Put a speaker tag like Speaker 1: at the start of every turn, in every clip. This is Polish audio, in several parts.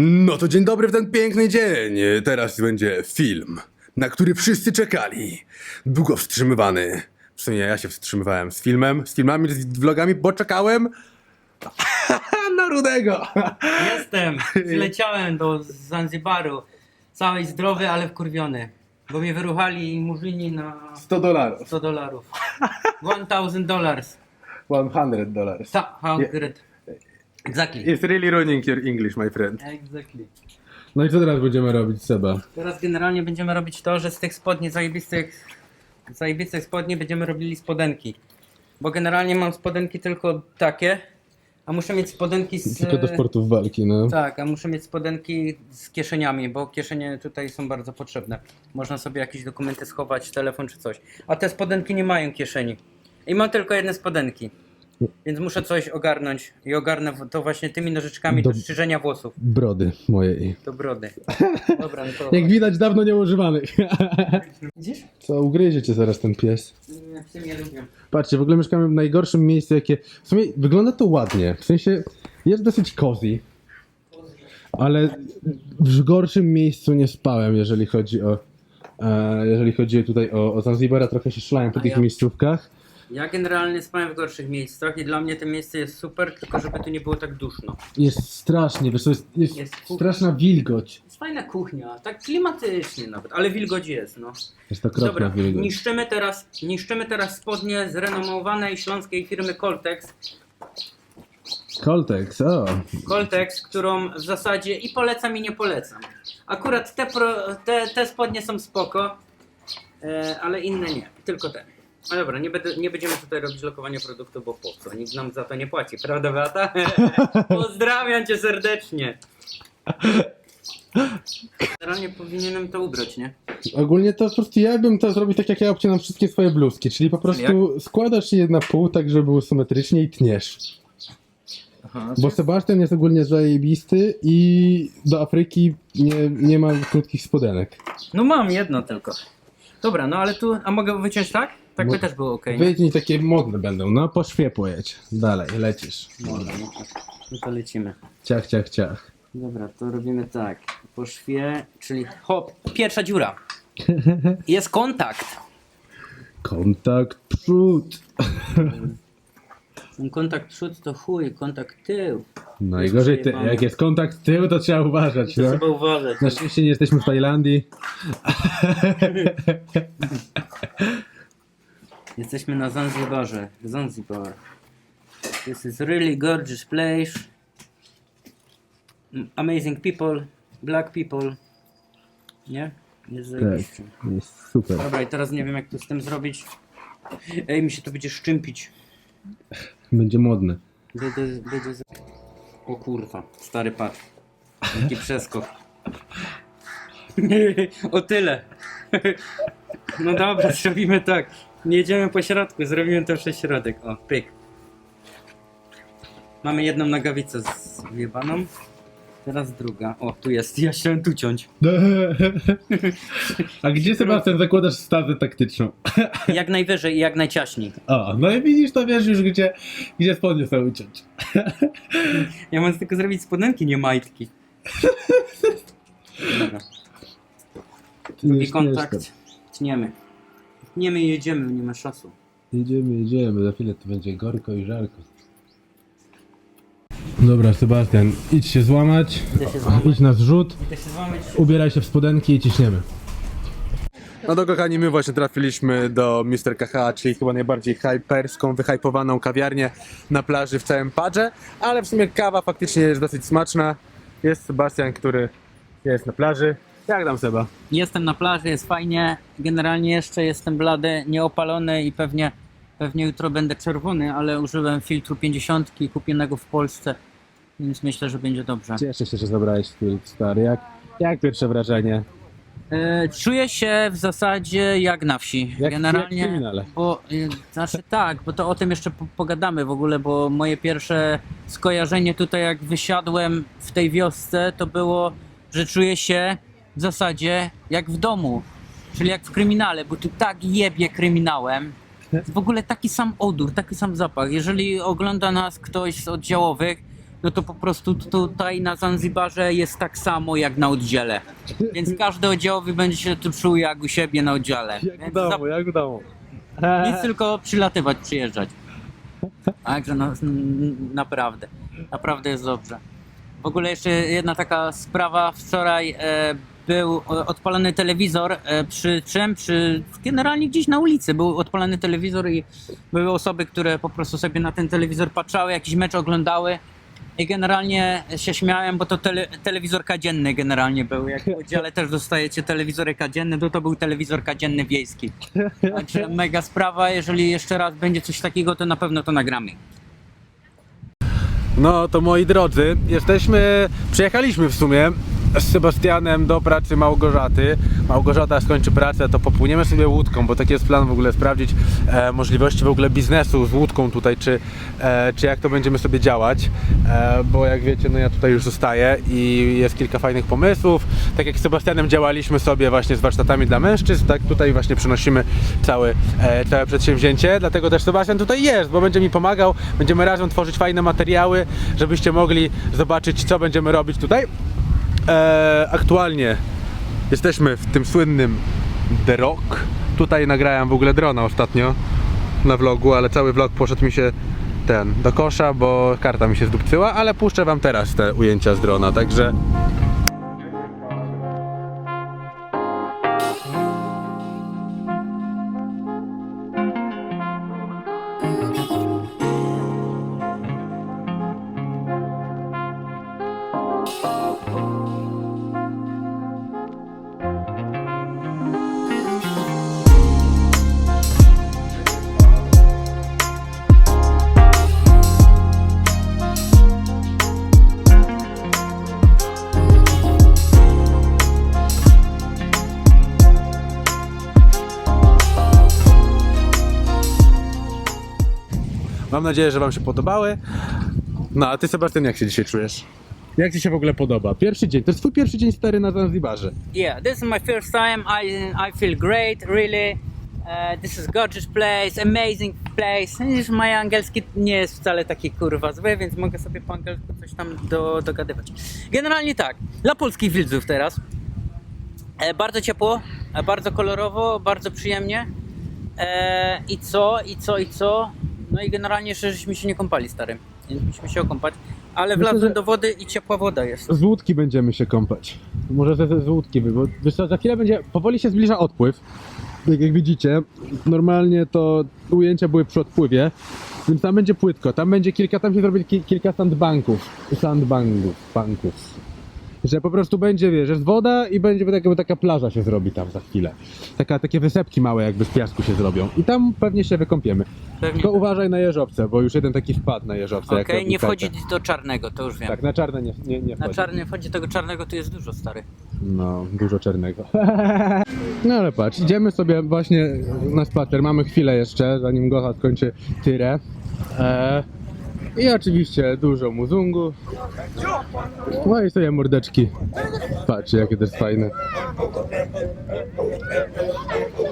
Speaker 1: No to dzień dobry w ten piękny dzień. Teraz będzie film, na który wszyscy czekali. Długo wstrzymywany. W sumie ja się wstrzymywałem z filmem, z filmami, z vlogami, bo czekałem na Rudego.
Speaker 2: Jestem! Przyleciałem do Zanzibaru. Cały zdrowy, ale wkurwiony. Bo mnie wyruchali murzyni na
Speaker 1: 100 dolarów.
Speaker 2: 100 dolarów. 1000 dollars.
Speaker 1: 100 dolarów.
Speaker 2: Ta, 100. Exactly.
Speaker 1: It's really ruining your English, my friend.
Speaker 2: Exactly.
Speaker 1: No i co teraz będziemy robić, Seba?
Speaker 2: Teraz generalnie będziemy robić to, że z tych spodni zajebistych, zajebistych spodni będziemy robili spodenki. Bo generalnie mam spodenki tylko takie, a muszę mieć spodenki z...
Speaker 1: Tylko do sportów walki, no.
Speaker 2: Tak, a muszę mieć spodenki z kieszeniami, bo kieszenie tutaj są bardzo potrzebne. Można sobie jakieś dokumenty schować, telefon czy coś. A te spodenki nie mają kieszeni. I mam tylko jedne spodenki. Więc muszę coś ogarnąć i ogarnę to właśnie tymi nożyczkami do
Speaker 1: Do-
Speaker 2: strzyżenia włosów,
Speaker 1: Brody mojej.
Speaker 2: do brody. Dobra, no to...
Speaker 1: Jak widać, dawno nie używanych.
Speaker 2: Widzisz?
Speaker 1: Co, ugryzie cię zaraz ten pies.
Speaker 2: Ja w tym nie lubię.
Speaker 1: Patrzcie, w ogóle mieszkamy w najgorszym miejscu, jakie... W sumie wygląda to ładnie. W sensie jest dosyć cozy. Ale w gorszym miejscu nie spałem, jeżeli chodzi o... E, jeżeli chodzi tutaj o, o Zanzibara, trochę się szlałem po
Speaker 2: A
Speaker 1: tych
Speaker 2: ja-
Speaker 1: miejscówkach.
Speaker 2: Ja generalnie spałem w gorszych miejscach i dla mnie to miejsce jest super, tylko żeby tu nie było tak duszno.
Speaker 1: Jest strasznie, wiesz, to jest, jest,
Speaker 2: Jest kuchnia.
Speaker 1: straszna wilgoć.
Speaker 2: Jest fajna kuchnia, tak klimatycznie nawet, ale wilgoć jest, no.
Speaker 1: Jest to okropna
Speaker 2: Dobra,
Speaker 1: wilgoć.
Speaker 2: niszczymy teraz, niszczymy teraz spodnie z renomowanej śląskiej firmy Coltex.
Speaker 1: Coltex, o.
Speaker 2: Coltex, którą w zasadzie i polecam i nie polecam. Akurat te, pro, te, te spodnie są spoko, e, ale inne nie, tylko te. No dobra, nie, będę, nie będziemy tutaj robić lokowania produktu, bo po co? Nikt nam za to nie płaci, prawda Beata? Pozdrawiam cię serdecznie. Generalnie powinienem to ubrać, nie?
Speaker 1: Ogólnie to po prostu ja bym to zrobił tak jak ja obcinam wszystkie swoje bluzki, czyli po prostu składasz je na pół tak, żeby było symetrycznie i tniesz.
Speaker 2: Aha,
Speaker 1: Bo Sebastian jest ogólnie zajebisty i do Afryki nie, nie ma krótkich spodenek.
Speaker 2: No mam jedno tylko. Dobra, no ale tu, a mogę wyciąć tak? Tak by też było ok.
Speaker 1: Wyjdź takie modne będą, no po szwie pojedź. Dalej, lecisz.
Speaker 2: Dobra, no, no to lecimy.
Speaker 1: Ciach, ciach, ciach.
Speaker 2: Dobra, to robimy tak. Po szwie, czyli hop, pierwsza dziura. Jest kontakt.
Speaker 1: Kontakt przód.
Speaker 2: Ten kontakt przód to chuj, kontakt tył.
Speaker 1: Najgorzej, ty,
Speaker 2: przejebane.
Speaker 1: jak jest kontakt tył, to trzeba uważać.
Speaker 2: To
Speaker 1: No.
Speaker 2: trzeba uważać.
Speaker 1: Na szczęście nie jesteśmy w Tajlandii.
Speaker 2: Jesteśmy na Zanzibarze. Zanzibar. This is really gorgeous place. Amazing people. Black people. Nie? Jest zajebiście.
Speaker 1: Tak, jest super.
Speaker 2: Dobra, i teraz nie wiem jak to z tym zrobić. Ej, mi się to będzie szczympić.
Speaker 1: Będzie modne.
Speaker 2: Będzie, będzie z... O kurwa, stary patrz. Jaki przeskok. o tyle. no dobra, zrobimy tak. Nie jedziemy po środku, zrobimy to przez środek. O, pyk. Mamy jedną nogawicę zjebaną. Teraz druga. O, tu jest. Ja chciałem tu ciąć.
Speaker 1: A gdzie Sebastian zakładasz stazę taktyczną?
Speaker 2: Jak najwyżej i jak najciaśniej.
Speaker 1: O, no i widzisz, to wiesz już gdzie, gdzie spodnie są uciąć.
Speaker 2: Ja mam tylko zrobić spodenki, nie majtki. Dobra. Drugi kontakt. Tniemy. Tniemy i jedziemy, nie ma czasu.
Speaker 1: Jedziemy, jedziemy, za chwilę to będzie gorko i żarko. Dobra, Sebastian, idź się złamać,
Speaker 2: Idę się złamać.
Speaker 1: idź na zrzut,
Speaker 2: Idę się złamać.
Speaker 1: ubieraj się w spodenki i ciśniemy. No to kochani, my właśnie trafiliśmy do Mr. KH, czyli chyba najbardziej hyperską, wyhypowaną kawiarnię na plaży w całym Padże, ale w sumie kawa faktycznie jest dosyć smaczna. Jest Sebastian, który jest na plaży. Jak tam Seba?
Speaker 2: Jestem na plaży, jest fajnie. Generalnie jeszcze jestem blady, nieopalony i pewnie, pewnie jutro będę czerwony, ale użyłem filtru 50 kupionego w Polsce, więc myślę, że będzie dobrze.
Speaker 1: Cieszę się, że zabrałeś film stary. Jak, jak pierwsze wrażenie?
Speaker 2: E, czuję się w zasadzie jak na wsi.
Speaker 1: Jak-
Speaker 2: Generalnie.
Speaker 1: jak w kryminale.
Speaker 2: Bo, y, znaczy tak, bo to o tym jeszcze po- pogadamy w ogóle, bo moje pierwsze skojarzenie tutaj, jak wysiadłem w tej wiosce, to było, że czuję się w zasadzie jak w domu. Czyli jak w kryminale, bo tu tak jebie kryminałem. W ogóle taki sam odór, taki sam zapach. Jeżeli ogląda nas ktoś z oddziałowych, no to po prostu tutaj na Zanzibarze jest tak samo jak na oddziale. Więc każdy oddziałowy będzie się tu czuł jak u siebie na oddziale.
Speaker 1: Jak w
Speaker 2: Więc
Speaker 1: domu, jak w domu.
Speaker 2: za- nic tylko przylatywać, przyjeżdżać. Także no, n- naprawdę, naprawdę jest dobrze. W ogóle jeszcze jedna taka sprawa. Wczoraj e, był odpalony telewizor e, przy czym? Przy, generalnie gdzieś na ulicy był odpalony telewizor i były osoby, które po prostu sobie na ten telewizor patrzały, jakiś mecz oglądały. I generalnie się śmiałem, bo to tele, telewizor kadzienny generalnie był. Jak w oddziale też dostajecie telewizory kadzienne, to to był telewizor kadzienny wiejski. Także mega sprawa, jeżeli jeszcze raz będzie coś takiego, to na pewno to nagramy.
Speaker 1: No to moi drodzy, jesteśmy, przyjechaliśmy w sumie z Sebastianem do pracy Małgorzaty. Małgorzata skończy pracę, to popłyniemy sobie łódką, bo taki jest plan w ogóle sprawdzić e, możliwości w ogóle biznesu z łódką tutaj, czy, e, czy jak to będziemy sobie działać, e, bo jak wiecie, no ja tutaj już zostaję i jest kilka fajnych pomysłów. Tak jak z Sebastianem działaliśmy sobie właśnie z warsztatami dla mężczyzn, tak tutaj właśnie przenosimy cały, e, całe przedsięwzięcie, dlatego też Sebastian tutaj jest, bo będzie mi pomagał, będziemy razem tworzyć fajne materiały, żebyście mogli zobaczyć, co będziemy robić tutaj. E, aktualnie jesteśmy w tym słynnym The Rock. Tutaj nagrałem w ogóle drona ostatnio na vlogu, ale cały vlog poszedł mi się ten do kosza, bo karta mi się zdupcyła, ale puszczę wam teraz te ujęcia z drona, także mam nadzieję, że wam się podobały. No a ty Sebastian, jak się dzisiaj czujesz? Jak ci się w ogóle podoba? Pierwszy dzień, to jest twój pierwszy dzień stary na Zanzibarze.
Speaker 2: Yeah, this is my first time. I I feel great, really. Uh, this is gorgeous place, amazing place. Już moje angielski nie jest wcale taki kurwa zły, więc mogę sobie po angielsku coś tam do, dogadywać. Generalnie tak, dla polskich widzów teraz. E, bardzo ciepło, e, bardzo kolorowo, bardzo przyjemnie. E, I co, i co, i co? No i generalnie jeszcze żeśmy się nie kąpali, stary. Więc musimy się okąpać. Ale
Speaker 1: Myślę,
Speaker 2: wlazłem
Speaker 1: że-
Speaker 2: do wody i ciepła woda jest.
Speaker 1: Z łódki będziemy się kąpać. Może ze, z łódki, bo wiesz co, za chwilę będzie, powoli się zbliża odpływ. Tak jak widzicie, normalnie to ujęcia były przy odpływie, więc tam będzie płytko, tam będzie kilka, tam się zrobi ki, kilka sandbanków, sandbangów, banków. Że po prostu będzie, wiesz, jest woda i będzie tak jakby taka plaża się zrobi tam za chwilę. Taka, takie wysepki małe jakby z piasku się zrobią i tam pewnie się wykąpiemy.
Speaker 2: Pewnie
Speaker 1: Tylko uważaj na jeżowce, bo już jeden taki wpadł na jeżowce.
Speaker 2: Okej,
Speaker 1: robił
Speaker 2: nie
Speaker 1: kartę.
Speaker 2: wchodzić do czarnego, to już wiem.
Speaker 1: Tak, na czarne nie, nie, nie
Speaker 2: Na
Speaker 1: wchodzi.
Speaker 2: czarny wchodzi tego czarnego, tu jest dużo stary.
Speaker 1: No, dużo czarnego. No ale patrz, idziemy sobie właśnie na spacer. Mamy chwilę jeszcze, zanim Gocha skończy tyrę. E, I oczywiście dużo muzungu. No i sobie mordeczki. Patrz, jakie jest fajne.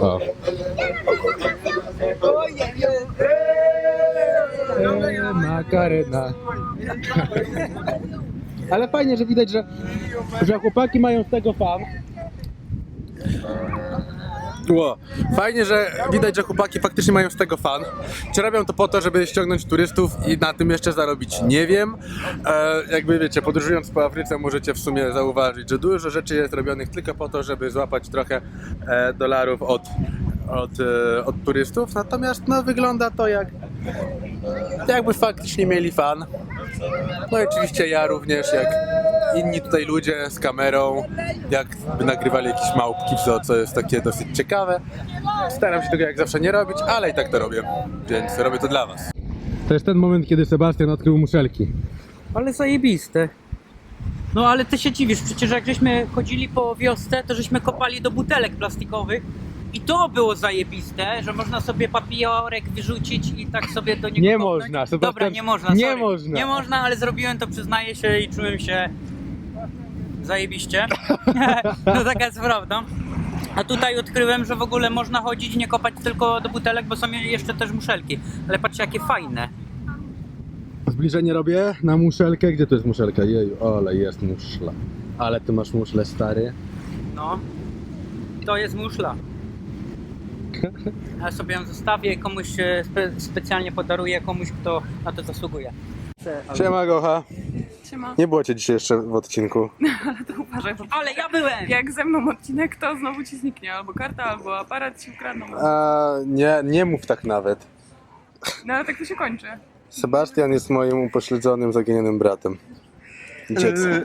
Speaker 1: O. E, Makarena. Ale fajnie, że widać, że, że chłopaki mają z tego fan. Fajnie, że widać, że chłopaki faktycznie mają z tego fan. Czy robią to po to, żeby ściągnąć turystów i na tym jeszcze zarobić? Nie wiem. E, jakby wiecie, podróżując po Afryce możecie w sumie zauważyć, że dużo rzeczy jest robionych tylko po to, żeby złapać trochę e, dolarów od, od, e, od turystów. Natomiast no, wygląda to jak jakby faktycznie mieli fan. No i oczywiście ja również, jak inni tutaj ludzie z kamerą, jakby nagrywali jakieś małpki, co, co jest takie dosyć ciekawe. Staram się tego jak zawsze nie robić, ale i tak to robię, więc robię to dla was. To jest ten moment, kiedy Sebastian odkrył muszelki.
Speaker 2: Ale zajebiste. No ale ty się dziwisz, przecież jak żeśmy chodzili po wiosce, to żeśmy kopali do butelek plastikowych i to było zajebiste, że można sobie papierek wyrzucić i tak sobie do niego
Speaker 1: Nie
Speaker 2: kopnąć.
Speaker 1: można, Sebastian,
Speaker 2: Dobra, nie można,
Speaker 1: nie
Speaker 2: sorry.
Speaker 1: można.
Speaker 2: Nie można, ale zrobiłem to, przyznaję się i czułem się zajebiście. no taka jest prawda. A tutaj odkryłem, że w ogóle można chodzić, nie kopać tylko do butelek, bo są jeszcze też muszelki. Ale patrzcie, jakie fajne.
Speaker 1: zbliżenie robię na muszelkę. Gdzie to jest muszelka? Jeju, ale jest muszla. Ale ty masz muszlę stary.
Speaker 2: No, to jest muszla. Ja sobie ją zostawię, komuś spe, specjalnie podaruję, komuś kto na to zasługuje.
Speaker 1: Siema Gocha.
Speaker 3: Siema.
Speaker 1: Nie było cię dzisiaj jeszcze w odcinku.
Speaker 3: To uważaj, bo
Speaker 2: Ale ja byłem!
Speaker 3: jak ze mną odcinek, to znowu ci zniknie albo karta, albo aparat ci ukradną.
Speaker 1: A, nie, nie mów tak nawet.
Speaker 3: No ale tak to się kończy.
Speaker 1: Sebastian jest moim upośledzonym, zaginionym bratem. Dzieckiem.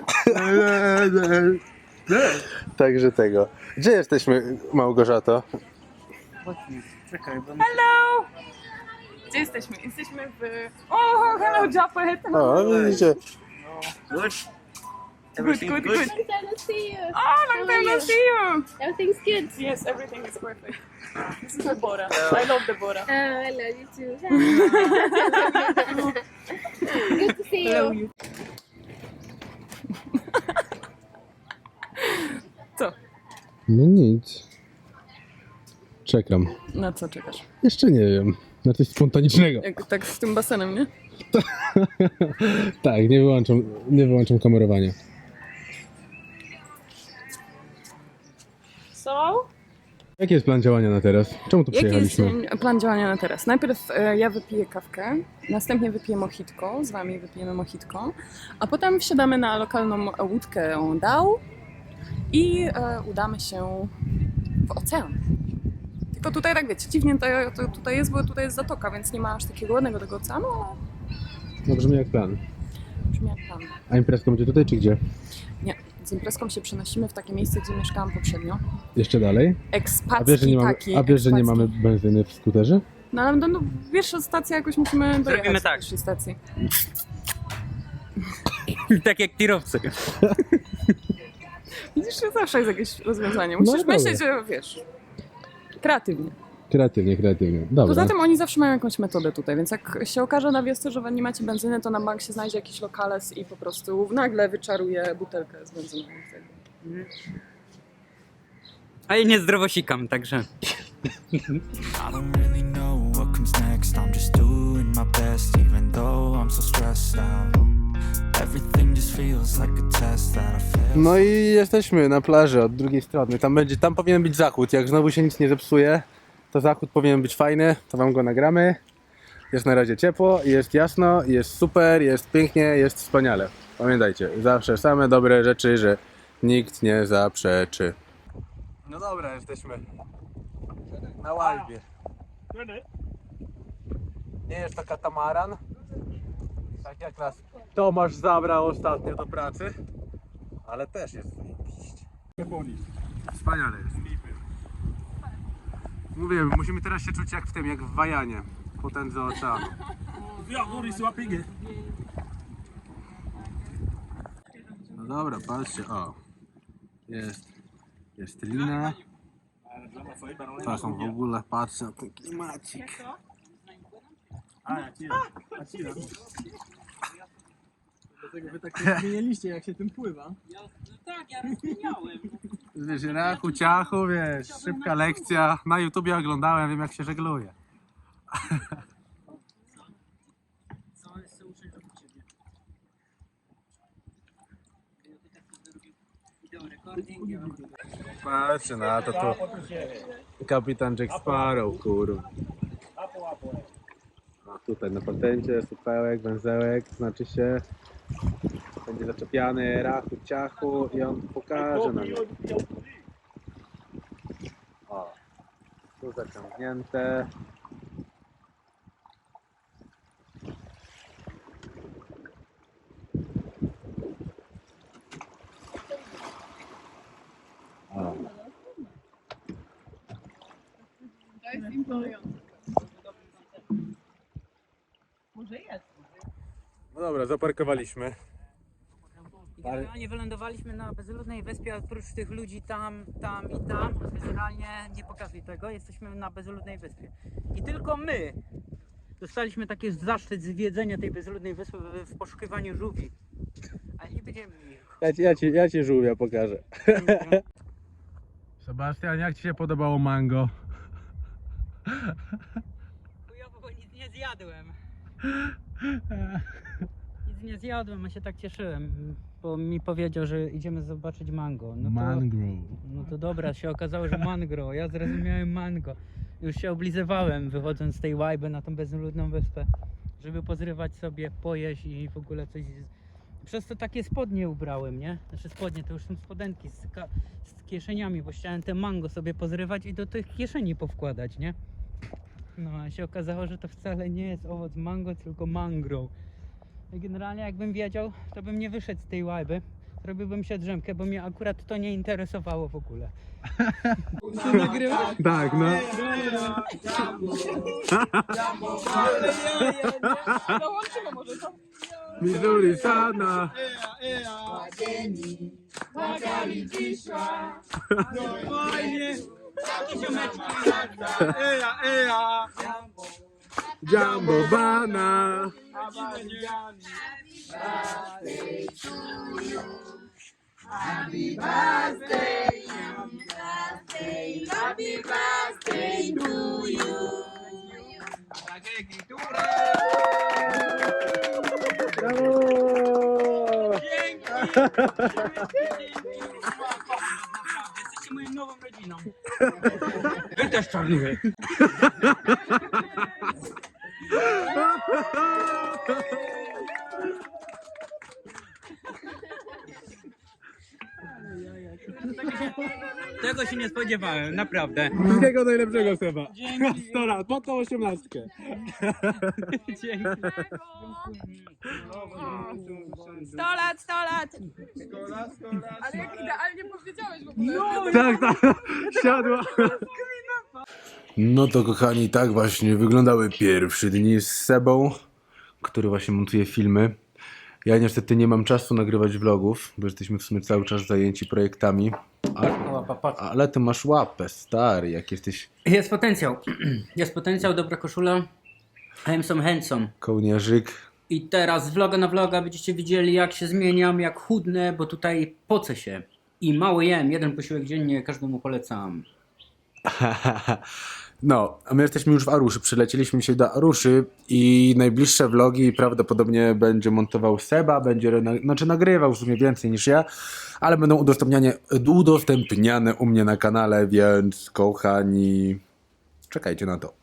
Speaker 1: Także tego. Gdzie jesteśmy, Małgorzato?
Speaker 2: Czekaj, bo...
Speaker 3: Hello! Gdzie jesteśmy? Jesteśmy w... O, hello Japet!
Speaker 1: O, widzicie.
Speaker 2: Good.
Speaker 3: Good, good, good.
Speaker 4: Long time no see you.
Speaker 3: Oh, long time no see you!
Speaker 4: Everything's good.
Speaker 3: Yes, everything is perfect. This is the Bora. Uh, I love the Bora.
Speaker 4: Oh, I love you too. good to see you.
Speaker 3: Co?
Speaker 1: No nic. Czekam.
Speaker 3: Na co czekasz?
Speaker 1: Jeszcze nie wiem. Na coś spontanicznego.
Speaker 3: Jak, tak z tym basenem, nie?
Speaker 1: Tak, nie wyłączam, nie wyłączam kamerowania.
Speaker 3: So?
Speaker 1: Jaki jest plan działania na teraz? Czemu tu
Speaker 3: Jaki jest
Speaker 1: przyjechaliśmy?
Speaker 3: plan działania na teraz? Najpierw e, ja wypiję kawkę, następnie wypiję mojitko, z wami wypijemy mojitko, a potem wsiadamy na lokalną łódkę Dał i e, udamy się w ocean. Tylko tutaj tak wiecie, dziwnie to, to tutaj jest, bo tutaj jest zatoka, więc nie ma aż takiego ładnego tego oceanu, ale
Speaker 1: No brzmi jak plan.
Speaker 3: brzmi jak plan.
Speaker 1: A imprezka będzie tutaj czy gdzie?
Speaker 3: Nie, z imprezką się przenosimy w takie miejsce, gdzie mieszkałam poprzednio.
Speaker 1: Jeszcze dalej?
Speaker 3: Ekspacki
Speaker 1: A wiesz, że nie mamy,
Speaker 3: taki.
Speaker 1: a wiesz, że nie
Speaker 3: ekspacki.
Speaker 1: mamy benzyny w skuterze?
Speaker 3: No ale no, no, pierwsza stacja jakoś musimy dojechać
Speaker 2: Zrobimy tak.
Speaker 3: pierwszej stacji.
Speaker 2: tak jak tirowcy.
Speaker 3: Widzisz, że zawsze jest jakieś rozwiązanie. Musisz
Speaker 1: dobra.
Speaker 3: myśleć, że wiesz, kreatywnie.
Speaker 1: Kreatywnie, kreatywnie. Dobra.
Speaker 3: Poza tym oni zawsze mają jakąś metodę tutaj, więc jak się okaże na wiosce, że nie macie benzyny, to na bank się znajdzie jakiś lokales i po prostu nagle wyczaruje butelkę z benzyną.
Speaker 2: A ja nie zdrowo sikam, także...
Speaker 5: I don't really know what comes next. I'm just doing my best, even though I'm so stressed out.
Speaker 1: No i jesteśmy na plaży od drugiej strony. Tam będzie, tam powinien być zachód. Jak znowu się nic nie zepsuje, to zachód powinien być fajny. To wam go nagramy. Jest na razie ciepło, jest jasno, jest super, jest pięknie, jest wspaniale. Pamiętajcie, zawsze same dobre rzeczy, że nikt nie zaprzeczy. No dobra, jesteśmy na łajbie. Nie jest to katamaran. Tak jak nas Tomasz zabrał ostatnio do pracy. Ale też jest zajebiście. Wspaniale jest. Mówię, musimy teraz się czuć jak w tym, jak w Wajanie. Potędze oceanu. No dobra, patrzcie, o. Jest, jest lina. To są w ogóle, patrzcie na ten klimacik.
Speaker 6: Dlatego wy tak zmienialiście, jak się tym pływa.
Speaker 2: Tak, ja rozmieniałem.
Speaker 1: Wiesz, rachu, ciachu, wiesz, szybka lekcja. Na YouTubie oglądałem, wiem jak się żegluje. Patrzcie na to, to kapitan Jack Sparrow, kurwa. A tutaj na patencie supełek, węzełek, znaczy się będzie zaczepiany rachu, ciachu i on pokaże nam. O, tu zaciągnięte. O. No dobra, zaparkowaliśmy.
Speaker 2: Generalnie wylądowaliśmy na bezludnej wyspie, oprócz tych ludzi tam, tam i tam. Generalnie nie pokazuj tego, jesteśmy na bezludnej wyspie. I tylko my dostaliśmy taki zaszczyt zwiedzenia tej bezludnej wyspy w, poszukiwaniu żółwi. Ale nie będziemy ich.
Speaker 1: Ja ci, ja ci, ja ci żółwia pokażę. Sebastian, jak ci się podobało mango?
Speaker 2: Chujowo, bo nic nie zjadłem. nic nie zjadłem, a się tak cieszyłem, bo mi powiedział, że idziemy zobaczyć mango. No to,
Speaker 1: Mangrove.
Speaker 2: no to dobra, się okazało, że mango. Ja zrozumiałem mango. Już się oblizywałem wychodząc z tej łajby na tą bezludną wyspę, żeby pozrywać sobie, pojeść i w ogóle coś... z- Przez to takie spodnie ubrałem, nie? Znaczy spodnie, to już są spodenki z, ka- z kieszeniami, bo chciałem te mango sobie pozrywać i do tych kieszeni powkładać, nie? No, a się okazało, że to wcale nie jest owoc mango, tylko mangrove. Generalnie jakbym wiedział, to bym nie wyszedł z tej łajby. Zrobiłbym się drzemkę, bo mnie akurat to nie interesowało w ogóle.
Speaker 1: Tak, no.
Speaker 3: Dołączymy może to.
Speaker 1: Missouri sana.
Speaker 6: Eja, eja!
Speaker 1: Jumbo bana.
Speaker 2: Jesteście moją nową rodziną. Wy też czarnuchy. Tego się nie spodziewałem, naprawdę.
Speaker 1: Wszystkiego najlepszego Seba.
Speaker 2: Dzięki.
Speaker 1: 100 lat, po tą osiemnastkę.
Speaker 2: Dzięki.
Speaker 3: 100 lat, 100 lat! Ale jak idealnie powiedziałeś w ogóle. No,
Speaker 1: Tak, tak, siadła. No to kochani, tak właśnie wyglądały pierwsze dni z Sebą, który właśnie montuje filmy. Ja niestety nie mam czasu nagrywać vlogów, bo jesteśmy w sumie cały czas zajęci projektami. Ale, ale ty masz łapę, stary, jak jesteś
Speaker 2: Jest potencjał. Jest potencjał, dobra koszula. I'm some handsome.
Speaker 1: kołnierzyk.
Speaker 2: I teraz z vloga na vloga będziecie widzieli jak się zmieniam, jak chudnę, bo tutaj pocę się. I mało jem, jeden posiłek dziennie, każdemu polecam.
Speaker 1: No, a my jesteśmy już w Aruszy, przylecieliśmy się do Aruszy i najbliższe vlogi prawdopodobnie będzie montował Seba, będzie, na, znaczy nagrywał w sumie więcej niż ja, ale będą udostępniane, udostępniane u mnie na kanale, więc kochani, czekajcie na to.